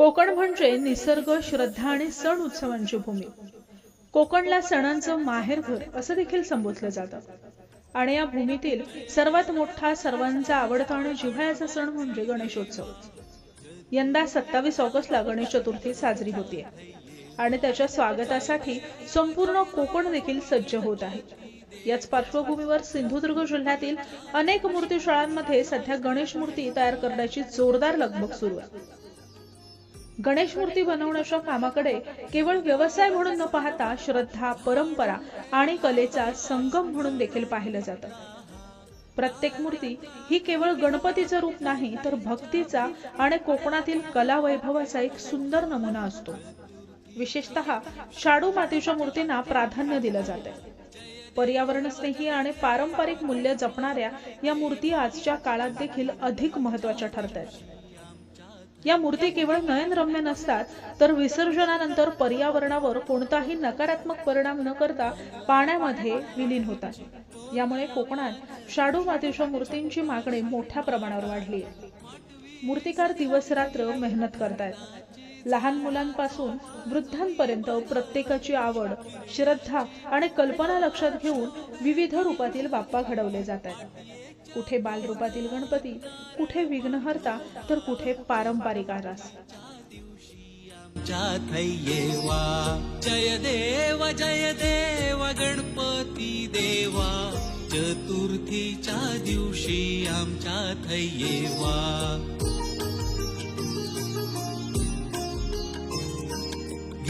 कोकण म्हणजे निसर्ग श्रद्धा आणि सण उत्सवांची भूमी. कोकणला सणांचं माहेरघर असं देखील संबोधलं जातं. आणि या भूमीतील सर्वात मोठा सर्वांचा आवडता आणि जिव्हाळ्याचा सण म्हणजे गणेशोत्सव. यंदा सत्तावीस ऑगस्टला गणेश चतुर्थी साजरी होते आणि त्याच्या स्वागतासाठी संपूर्ण कोकण देखील सज्ज होत आहे. याच पार्श्वभूमीवर सिंधुदुर्ग जिल्ह्यातील अनेक मूर्तीशाळांमध्ये सध्या गणेश मूर्ती तयार करण्याची जोरदार लगबग सुरू आहे. गणेश मूर्ती बनवण्याच्या कामाकडे केवळ व्यवसाय म्हणून न पाहता श्रद्धा परंपरा आणि कलेचा संगम म्हणून देखील पाहिलं जातं. प्रत्येक मूर्ती ही केवळ गणपतीचं रूप नाही तर भक्तीचा आणि कोकणातील कला वैभवाचा एक सुंदर नमुना असतो. विशेषतः शाडू मातीच्या मूर्तींना प्राधान्य दिलं जाते. पर्यावरणस्नेही आणि पारंपरिक मूल्य जपणाऱ्या या मूर्ती आजच्या काळात देखील अधिक महत्त्वाच्या ठरत आहेत या मूर्ती केवळ नयनरम्य नसतात तर विसर्जनानंतर पर्यावरणावर कोणताही नकारात्मक परिणाम न करता पाण्यामध्ये विलीन होतात. यामुळे कोकणात शाडू मातीच्या मूर्तींची मागणी मोठ्या प्रमाणावर वाढली आहे. मूर्तिकार दिवस रात्र मेहनत करतायत. लहान मुलांपासून वृद्धांपर्यंत प्रत्येकाची आवड श्रद्धा आणि कल्पना लक्षात घेऊन विविध रूपातील बाप्पा घडवले जातात कुठे बालरूपातील गणपती कुठे विघ्नहर्ता तर कुठे पारंपरिक आरास. जय देव जय देव गणपती देवा. चतुर्थीच्या दिवशी आमच्या येवा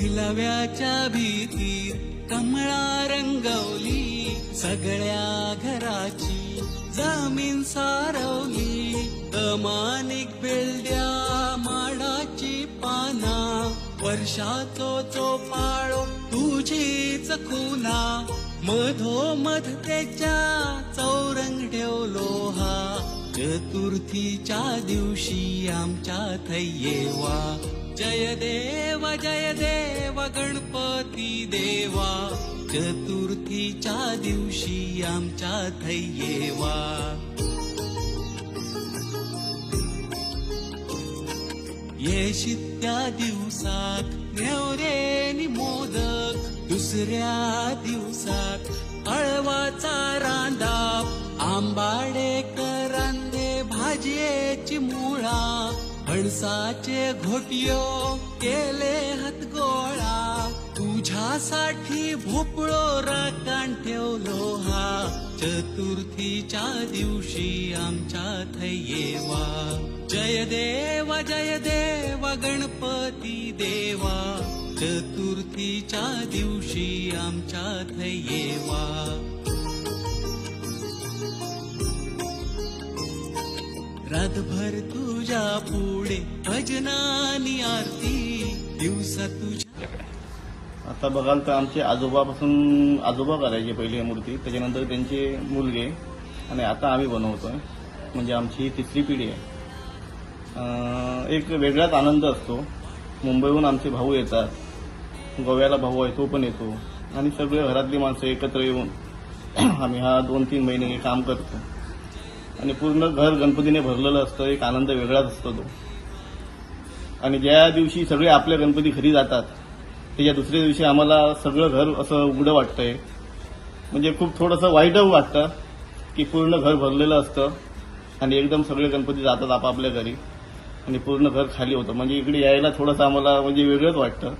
गिलव्याच्या भीतीत कमळा रंगवली सगळ्या घराची जमीन सारवली. कमानिक बेलड्या माडाची पाना वर्षाचो चोपाळो तुझीच खुना. मधोमध त्याच्या चौरंग ठेवलो हा. चतुर्थीच्या दिवशी आमच्या येवा जय देव जय देव गणपती देवा. चतुर्थीच्या दिवशी आमच्या थैयेवा येशी त्या दिवसात नेवरे मोदक दुसऱ्या दिवसात हळवाचा रांदा आंबाडे करांदे भाजीची मुळा. फणसाचे घोटियो केले हातगोळा तुझ्यासाठी भोपळो राखण ठेवलो हा. चतुर्थीच्या दिवशी आमच्या येवा. जय देव जय देव गणपती देवा. चतुर्थीच्या दिवशी आमच्या येवा. रातभर तुझ्या पुढे भजनानी आरती दिवसा तुझ्या आता बघाल तर आमचे आजोबापासून आजोबा करायचे पहिले मूर्ती. त्याच्यानंतर त्यांचे मुलगे आणि आता आम्ही बनवतोय. म्हणजे आमची ही तिसरी पिढी आहे. एक वेगळाच आनंद असतो. मुंबईहून आमचे भाऊ येतात. गोव्याला भाऊ आहे तो पण येतो. आणि सगळे घरातली माणसं एकत्र येऊन आम्ही हा दोन तीन महिने हे काम करतो. आणि पूर्ण घर गणपतीने भरलेलं असतं एक आनंद वेगळाच असतो तो. आणि ज्या दिवशी सगळे आपल्या गणपती घरी जातात त्याच्या दुसऱ्या दिवशी आम्हाला सगळं घर असं उघडं वाटतंय. म्हणजे खूप थोडंसं वाईटही वाटतं की पूर्ण घर भरलेलं असतं आणि एकदम सगळे गणपती जातात आपापल्या घरी आणि पूर्ण घर खाली होतं. म्हणजे इकडे यायला थोडंसं आम्हाला म्हणजे वेगळंच वाटतं.